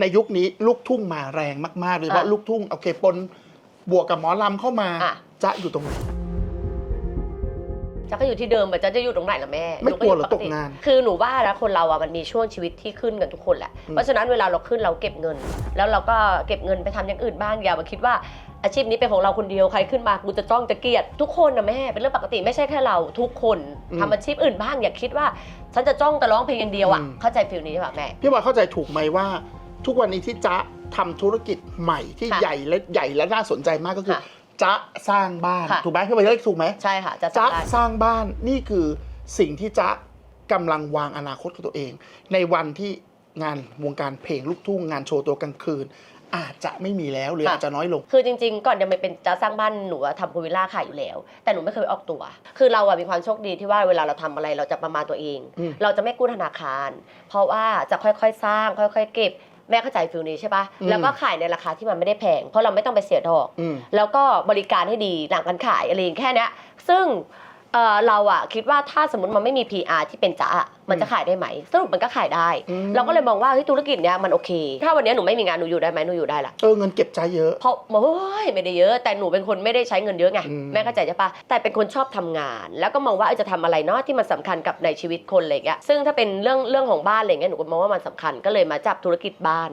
ในยุคนี้ลูกทุ่งมาแรงมากๆโดยเฉพาะอะลูกทุ่งโอเคปนบวกกับหมอลำเข้ามาอะ จะอยู่ตรงไหนจะก็อยู่ที่เดิมแต่จะจะอยู่ตรงไหนล่ะแม่ไม่กลัวเหรอนูตกงานคือหนูว่านะคนเราอะมันมีช่วงชีวิตที่ขึ้นกันทุกคนแหละ อืม เพราะฉะนั้นเวลาเราขึ้นเราเก็บเงิน แล้วเราก็เก็บเงินไปทำอย่างอื่นบ้างอย่ามาคิดว่าอาชีพนี้เป็นของเราคนเดียวใครขึ้นมากูจะจ้องจะเกลียด ทุกคนนะแม่เป็นเรื่องปกติไม่ใช่แค่เราทุกคนทำอาชีพอื่นบ้างอย่าคิดว่าฉันจะจ้องแต่ร้องเพลงอย่างเดียวอะเข้าใจฟิลนี้ป่ะแม่ พี่บอยเข้าใจถูกไหมว่า ทุกวันนี้ที่จ๊ะทำธุรกิจใหม่ที่ค่ะใหญ่และใหญ่และน่าสนใจมากก็คือค่ะจ๊ะสร้างบ้านค่ะ ถูกไหมพี่บอยเรียกถูกไหมใช่ค่ะจะจ๊ะจำได้สร้างบ้านนี่คือสิ่งที่จ๊ะกำลังวางอนาคตของตัวเอง ในวันที่งานวงการเพลงลูกทุ่งงานโชว์ตัวกลางคืน อาจจะไม่มีแล้วหรืออาจจะน้อยลง คือจริง ๆ ก่อนจะไปเป็นจะสร้างบ้านหนูอะทำพูลวิลล่าขายอยู่แล้ว แต่หนูไม่เคยออกตัว คือเราอะมีความโชคดีที่ว่าเวลาเราทำอะไรเราจะประมาณตัวเอง อืม เราจะไม่กู้ธนาคาร เพราะว่าจะค่อยๆ สร้างค่อย ๆ เก็บ แม่เข้าใจฟิลนี้ใช่ปะอืมแล้วก็ขายในราคาที่มันไม่ได้แพง เพราะเราไม่ต้องไปเสียดอกอืมแล้วก็บริการให้ดีหลังการขายอะไรอย่างแค่เนี้ยซึ่ง เอ่อเราอะคิดว่าถ้าสมมติมันไม่มี PR ที่เป็นจ้าอะมันจะขายได้ไหมสรุปมันก็ขายได้ อืม เราก็เลยมองว่าเฮ้ยธุรกิจเนี้ยมันโอเค ถ้าวันเนี้ยหนูไม่มีงานหนูอยู่ได้ไหมหนูอยู่ได้ละเออเงินเก็บใจเยอะ เพราะโอ้ยไม่ได้เยอะ แต่หนูเป็นคนไม่ได้ใช้เงินเยอะไงอืม แม่เข้าใจใช่ปะแต่เป็นคนชอบทำงาน แล้วก็มองว่าเอ้ยจะทำอะไรเนาะที่มันสำคัญกับในชีวิตคนอะไรอย่างเงี้ยซึ่งถ้าเป็นเรื่องเรื่องของบ้านอะไรเงี้ยหนูก็มองว่ามันสำคัญก็เลยมาจับธุรกิจบ้าน